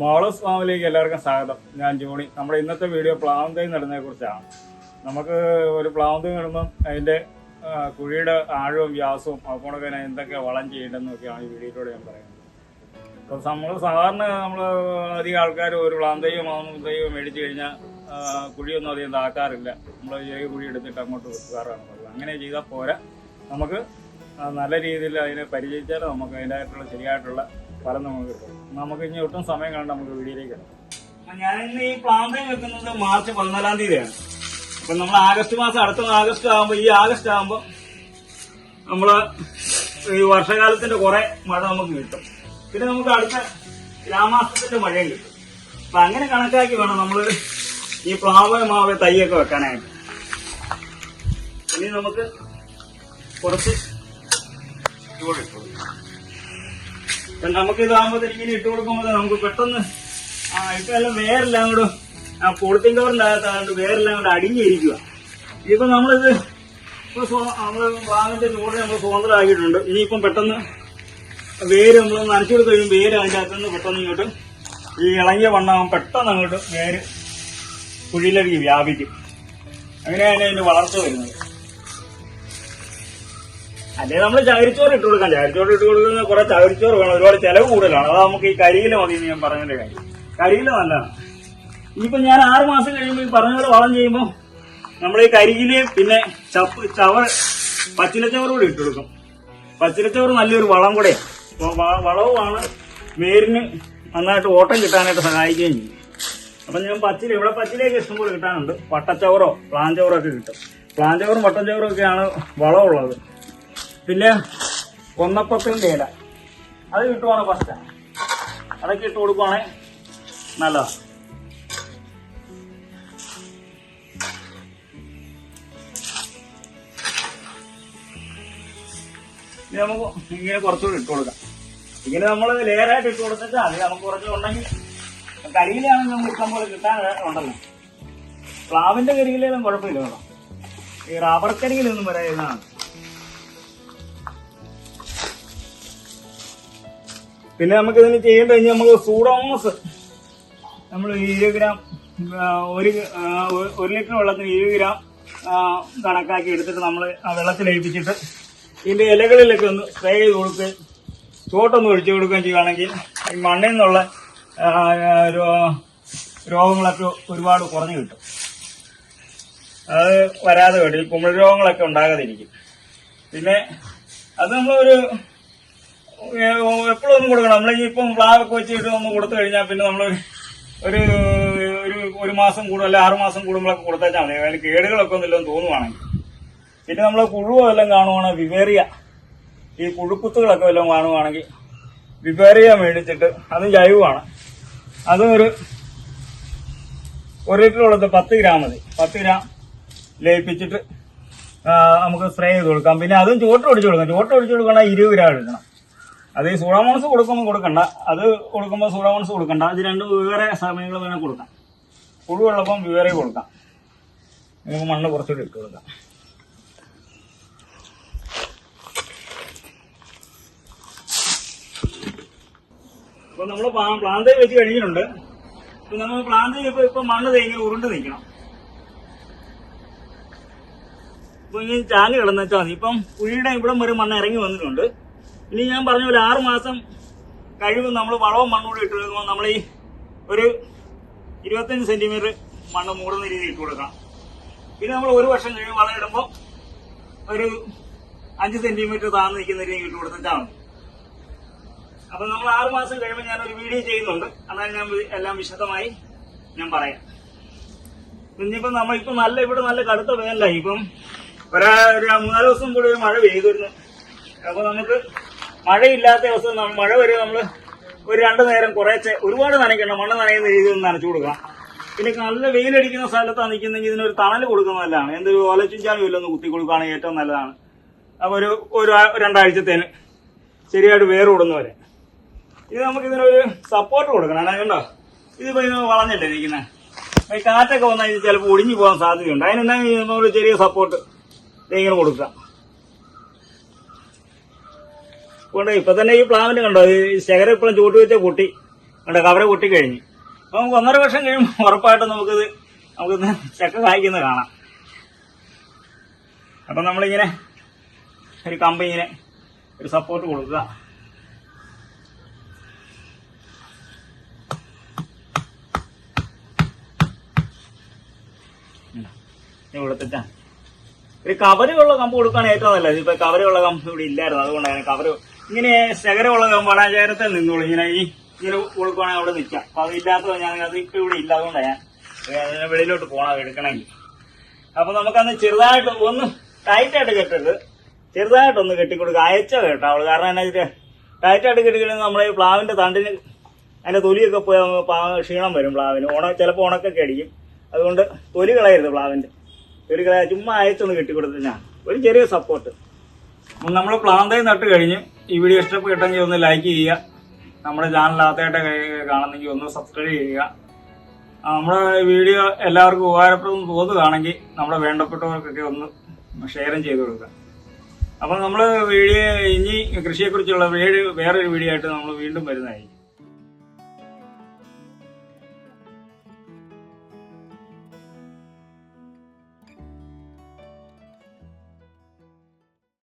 മോളസ് ഫാമിലേക്ക് എല്ലാവർക്കും സ്വാഗതം. ഞാൻ ജോണി. നമ്മുടെ ഇന്നത്തെ വീഡിയോ പ്ലാവും തൈ നടുന്നതിനെ കുറിച്ചാണ്. നമുക്ക് ഒരു പ്ലാവും തൈ നടുമ്പം അതിന്റെ ആ, കുഴിയുടെ ആഴവും വ്യാസവും അപ്പോഴൊക്കെ എന്തൊക്കെ വളം ചെയ്യേണ്ടതെന്നൊക്കെയാണ് ഈ വീഡിയോയിലൂടെ ഞാൻ പറയുന്നത്. അപ്പോൾ നമ്മൾ സാധാരണ നമ്മൾ അധികം ആൾക്കാർ ഒരു പ്ലാവും തൈയോ മാവും തൈയോ മേടിച്ചു കഴിഞ്ഞാൽ കുഴിയൊന്നും അധികം താക്കാറില്ല. നമ്മൾ ചെറിയ കുഴി എടുത്തിട്ട് അങ്ങോട്ട് വെക്കാറാണ് പതിവ് അങ്ങനെ ചെയ്താൽ പോരാ. നമുക്ക് നല്ല രീതിയിൽ അതിനെ പരിചയിച്ചാൽ നമുക്ക് അതിന്റെതായിട്ടുള്ള ശരിയായിട്ടുള്ള ഫലം നമുക്ക് കിട്ടും നമുക്ക് ഇനി ഒട്ടും സമയം കാണണ്ട നമുക്ക് വീഡിയോയിലേക്ക് ഞാനിന്ന് ഈ പ്ലാൻ വെക്കുന്നത് മാർച്ച് പതിനാലാം തീയതിയാണ്. അപ്പൊ നമ്മൾ ആഗസ്റ്റ് മാസം അടുത്ത ആഗസ്റ്റ് ആകുമ്പോൾ ഈ ആഗസ്റ്റ് ആകുമ്പോൾ നമ്മൾ ഈ വർഷകാലത്തിന്റെ കുറെ മഴ നമുക്ക് കിട്ടും. പിന്നെ നമുക്ക് അടുത്ത രാമാസത്തിന്റെ മഴയും കിട്ടും. അപ്പൊ അങ്ങനെ കണക്കാക്കി വേണം നമ്മൾ ഈ പ്ലാവ് മാവ് തൈയൊക്കെ വെക്കാനായിട്ട്. ഇനി നമുക്ക് കുറച്ച് ചൂട് കൊടുക്കാം. നമുക്ക് ഇതാകുമ്പോൾ ഇങ്ങനെ ഇട്ട് കൊടുക്കുമ്പോ നമുക്ക് പെട്ടെന്ന് ആ എല്ലാം അങ്ങോട്ട് കൂടെ ആ പോളിത്തീൻ കവറിന്റെ അകത്താണ്ട് അങ്ങോട്ട് കൂടെ അടിഞ്ഞിരിക്കുക ഇപ്പൊ നമ്മളിത് ഇപ്പൊ നമ്മൾ വാങ്ങിന്റെ ചൂട് നമ്മൾ സ്വതന്ത്രമാക്കിയിട്ടുണ്ട്. ഇനിയിപ്പം പെട്ടെന്ന് വേര് നമ്മൾ നനച്ചു കൊടുത്ത് കഴിയുമ്പോൾ വേര് അതിന്റെ അകത്തുനിന്ന് പെട്ടെന്ന് ഇങ്ങോട്ട് ഈ ഇളങ്ങിയ വണ്ണാകും പെട്ടെന്ന് അങ്ങോട്ട് വേര് കുഴിയിലേക്ക് വ്യാപിക്കും. അങ്ങനെയാണ് അതിന്റെ വളർച്ച വരുന്നത്. അല്ലെ നമ്മൾ ചകിരിച്ചോറ് ഇട്ട് കൊടുക്കാം. ചകിരിച്ചോറ് ഇട്ട് കൊടുക്കുന്ന കുറെ ചകിരിച്ചോറ് വേണം. ഒരുപാട് ചെലവ് കൂടുതലാണ്. അത് നമുക്ക് ഈ കരിയില മതി ഞാൻ പറഞ്ഞതിന്റെ കാര്യം. കരിയില നല്ലതാണ്. ഇനിയിപ്പോ ഞാൻ ആറ് മാസം കഴിയുമ്പോൾ ഈ പറഞ്ഞ പോലെ വളം ചെയ്യുമ്പോൾ നമ്മൾ ഈ കരിയിൽ പിന്നെ ചപ്പ് ചവർ പച്ചിലച്ചവർ കൂടി ഇട്ട് കൊടുക്കും. പച്ചിലച്ചവർ നല്ലൊരു വളം കൂടെ. വളവുമാണ്. വേരിന് നന്നായിട്ട് ഓട്ടം കിട്ടാനായിട്ട് സഹായിക്കുകയും ചെയ്യും. അപ്പൊ ഞാൻ പച്ചില ഇവിടെ പച്ചിലേക്ക് ഇഷ്ടംപോലെ കിട്ടാനുണ്ട്. പട്ടച്ചവറോ ചവറോ ഒക്കെ കിട്ടും. പ്ലാൻ ചവറും പ്ലാഞ്ചവറും പട്ടച്ചവറും ഒക്കെയാണ് വളമുള്ളത് പിന്നെ കൊന്നപ്പത്തിന്റെ ഇല അത് കിട്ടുവാണ് ഫസ്റ്റ് അതൊക്കെ ഇട്ട് കൊടുക്കുവാണെങ്കിൽ നല്ലതാണ് ഇനി നമുക്ക് ഇങ്ങനെ കുറച്ചുകൂടി ഇട്ട് കൊടുക്കാം. ഇങ്ങനെ നമ്മൾ ലെയറായിട്ട് ഇട്ട് കൊടുത്തിട്ട് അത് നമുക്ക് കുറച്ച് ഉണ്ടെങ്കിൽ കരിയിലാണെങ്കിൽ നമുക്ക് ഇഷ്ടം പോലെ കിട്ടാൻ ഉണ്ടല്ലോ. പ്ലാവിന്റെ കരിയിലും കുഴപ്പമില്ല കേട്ടോ. ഈ റബ്ബർ കരിയിലൊന്നും വരാതാണ് പിന്നെ നമുക്ക് ഇതിന് ചെയ്യേണ്ടി കഴിഞ്ഞാൽ നമുക്ക് സൂഡോമോസ് നമ്മൾ ഇരുപത് ഗ്രാം ഒരു ഒരു- ലിറ്റർ വെള്ളത്തിന് ഇരുപത് ഗ്രാം കണക്കാക്കി എടുത്തിട്ട് നമ്മൾ ആ വെള്ളത്തിൽ ലയിപ്പിച്ചിട്ട് ഇതിന്റെ ഇലകളിലൊക്കെ ഒന്ന് സ്പ്രേ ചെയ്ത് കൊടുത്ത് ചോട്ടൊന്ന് ഒഴിച്ചു കൊടുക്കുകയും ചെയ്യുകയാണെങ്കിൽ ഈ മണ്ണിൽ നിന്നുള്ള രോഗങ്ങളൊക്കെ ഒരുപാട് കുറഞ്ഞു കിട്ടും. അത് വരാതെ വേണ്ടി ഈ രോഗങ്ങളൊക്കെ ഉണ്ടാകാതിരിക്കും. പിന്നെ അത് നമ്മളൊരു എപ്പോഴും ഒന്നും കൊടുക്കണം. നമ്മൾ ഇപ്പം പ്ലാവൊക്കെ വെച്ചിട്ട് ഒന്ന് കൊടുത്തു കഴിഞ്ഞാൽ പിന്നെ നമ്മൾ ഒരു ഒരു ഒരു മാസം കൂടും അല്ലെ ആറ് മാസം കൂടുമ്പോഴൊക്കെ കൊടുത്താച്ചാൽ മതി. അതിന് കേടുകളൊക്കെ ഒന്നുമില്ലെന്ന് തോന്നുവാണെങ്കിൽ. പിന്നെ നമ്മൾ പുഴുവോ എല്ലാം കാണുവാണെങ്കിൽ വിവേറിയ. ഈ പുഴുക്കുത്തുകളൊക്കെ വല്ലതും കാണുവാണെങ്കിൽ വിവേറിയ മേടിച്ചിട്ട് അത് ജൈവമാണ് അതും ഒരു ഒരു ലിറ്റർ ഉള്ളത് പത്ത് ഗ്രാം മതി. പത്ത് ഗ്രാം ലയിപ്പിച്ചിട്ട് നമുക്ക് സ്പ്രേ ചെയ്ത് കൊടുക്കാം. പിന്നെ അതും ചോട്ട് ഒടിച്ചു കൊടുക്കാം. ചോട്ട് ഒടിച്ചു കൊടുക്കണമെങ്കിൽ ഇരുപത് ഗ്രാം എടുക്കണം. അത് ഈ സൂഡാമോൺസ് കൊടുക്കുമ്പോൾ കൊടുക്കണ്ട. അത് കൊടുക്കുമ്പോൾ സൂഡാമോൺസ് കൊടുക്കണ്ട. അത് രണ്ട് വേറെ സമയങ്ങൾ വേണേൽ കൊടുക്കാം. പുഴുവുള്ളപ്പം വേറെ കൊടുക്കാം. നമുക്ക് മണ്ണ് കുറച്ചുകൂടി ഇട്ട് കൊടുക്കാം. അപ്പൊ നമ്മൾ പ്ലാന്റ് വെച്ച് കഴിഞ്ഞിട്ടുണ്ട്. ഇപ്പൊ നമ്മൾ പ്ലാന്റ് ഇപ്പൊ ഇപ്പൊ മണ്ണ് തേങ്ങി ഉരുണ്ട് നിൽക്കണം. ഇപ്പൊ ഇനി ചാൽ കിടന്നു വെച്ചാൽ മതി. ഇപ്പം കുഴിയുടെ ഇവിടം വരെ മണ്ണ് ഇറങ്ങി വന്നിട്ടുണ്ട്. ഇനി ഞാൻ പറഞ്ഞ പോലെ ആറ് മാസം കഴിയുമ്പോൾ നമ്മൾ വളവും മണ്ണൂടി ഇട്ട് കൊടുക്കുമ്പോൾ നമ്മൾ ഈ ഒരു ഇരുപത്തഞ്ച് സെന്റിമീറ്റർ മണ്ണ് മൂടുന്ന രീതിയിൽ ഇട്ട് കൊടുക്കാം. പിന്നെ നമ്മൾ ഒരു വർഷം കഴിയുമ്പോൾ വളം ഇടുമ്പോൾ ഒരു അഞ്ച് സെന്റിമീറ്റർ താഴ്ന്നു നിൽക്കുന്ന രീതിയിൽ ഇട്ട് കൊടുത്തിട്ടാണ്. മതി അപ്പൊ നമ്മൾ ആറ് മാസം കഴിയുമ്പോൾ ഞാൻ ഒരു വീഡിയോ ചെയ്യുന്നുണ്ട്. അതാണ് ഞാൻ എല്ലാം വിശദമായി ഞാൻ പറയാം. ഇനിയിപ്പം നമ്മൾ ഇപ്പൊ നല്ല ഇവിടെ നല്ല കടുത്ത വേനലായി. ഇപ്പം ഒരാ ഒരു മൂന്നാൽ ദിവസം കൂടി ഒരു മഴ പെയ്തിരുന്നു. അപ്പൊ നമുക്ക് മഴയില്ലാത്ത ദിവസം മഴ വരെ നമ്മൾ ഒരു രണ്ടു നേരം കുറേച്ച് ഒരുപാട് നനയ്ക്കണം മണ്ണ് നനയുന്ന രീതിയിൽ നനച്ചു കൊടുക്കാം പിന്നെ നല്ല വെയിലടിക്കുന്ന സ്ഥലത്താണ് നിൽക്കുന്നെങ്കിൽ ഇതിനൊരു തണൽ കൊടുക്കുന്നത് നല്ലതാണ്. എന്തൊരു ഓലച്ചുഞ്ചാണി വല്ലൊന്ന് കുത്തി കൊടുക്കുകയാണെങ്കിൽ ഏറ്റവും നല്ലതാണ്. അപ്പോൾ ഒരു ഒരു രണ്ടാഴ്ചത്തേന് ശരിയായിട്ട് വേർ കൂടുന്നവരെ. ഇത് നമുക്ക് ഇതിനൊരു സപ്പോർട്ട് കൊടുക്കണം. കണ്ടോ? ഇത് ഇതിന് വളഞ്ഞല്ലേ ഇരിക്കുന്നത് കാറ്റൊക്കെ വന്നാൽ ഇത് ചിലപ്പോൾ ഒടിഞ്ഞു പോകാൻ സാധ്യതയുണ്ട്. അതിനെന്താ നമ്മൾ ചെറിയ സപ്പോർട്ട് ഇങ്ങനെ കൊടുക്കാം കൊണ്ട് ഇപ്പൊ തന്നെ ഈ പ്ലാവിന് കണ്ടോ? ഈ ശകരം ഇപ്പോഴും ചൂട്ട് വെച്ച പൊട്ടി കവറ കവറ് പൊട്ടിക്കഴിഞ്ഞു അപ്പൊ നമുക്ക് ഒന്നര വർഷം കഴിയുമ്പോൾ ഉറപ്പായിട്ടും നമുക്കിത് നമുക്ക് ചക്ക കായ്ക്കുന്നത് കാണാം. അപ്പൊ നമ്മളിങ്ങനെ ഒരു കമ്പ് ഇങ്ങനെ ഒരു സപ്പോർട്ട് കൊടുക്കുക. കൊടുത്തിട്ടാ. ഒരു കവരുള്ള കമ്പ് കൊടുക്കുകയാണ് ഏറ്റവും നല്ലത്. ഇപ്പൊ കവരുള്ള കമ്പ് ഇവിടെ ഇല്ലായിരുന്നു. അതുകൊണ്ടാണ് കവര് ഇങ്ങനെ ശകരമുള്ള കമ്പാണ് ആ നിന്നോളൂ. ഇങ്ങനെ ഈ ഇങ്ങനെ ഉൾക്കുവാണെങ്കിൽ അവിടെ നിൽക്കാം. അപ്പൊ അതില്ലാത്തത് ഞാൻ അത് ഇപ്പൊ ഇവിടെ ഇല്ല അതുകൊണ്ടാണ് ഞാൻ ഏ, വെളിയിലോട്ട് പോകണം എടുക്കണമെങ്കിൽ. അപ്പൊ നമുക്കന്ന് ചെറുതായിട്ട് ഒന്ന് ടൈറ്റായിട്ട് കെട്ടരുത്. ചെറുതായിട്ടൊന്ന് കെട്ടിക്കൊടുക്കുക അയച്ചോ കേട്ടോ അവൾ. കാരണം എന്നാ വെച്ചാൽ ടൈറ്റ് ആയിട്ട് കെട്ടിക്കഴിഞ്ഞാൽ നമ്മുടെ ഈ പ്ലാവിന്റെ തണ്ടിന് അതിന്റെ തൊലിയൊക്കെ പോയി ക്ഷീണം വരും പ്ലാവിന്. ഉണ ചിലപ്പോൾ ഉണക്കൊക്കെ അടിക്കും. അതുകൊണ്ട് തൊലി കളയരുത് പ്ലാവിന്റെ. തൊലി കളയാ ചുമ്മാ അയച്ചൊന്ന് കെട്ടിക്കൊടുത്തു ഞാൻ ഒരു ചെറിയ സപ്പോർട്ട് നമ്മൾ പ്ലാന്തേ നട്ട് കഴിഞ്ഞ് ഈ വീഡിയോ ഇഷ്ടപ്പെട്ടെങ്കിൽ ഒന്ന് ലൈക്ക് ചെയ്യുക. നമ്മുടെ ചാനൽ ആദ്യമായിട്ട് കാണുന്നെങ്കിൽ ഒന്ന് സബ്സ്ക്രൈബ് ചെയ്യുക. നമ്മുടെ വീഡിയോ എല്ലാവർക്കും ഉപകാരപ്രദം തോന്നുകയാണെങ്കിൽ നമ്മുടെ വേണ്ടപ്പെട്ടവർക്കൊക്കെ ഒന്ന് ഷെയറും ചെയ്ത് കൊടുക്കുക. അപ്പം നമ്മൾ വീഡിയോ ഇനി കൃഷിയെക്കുറിച്ചുള്ള വേറെ വേറൊരു വീഡിയോ ആയിട്ട് നമ്മൾ വീണ്ടും വരുന്നതായിരിക്കും.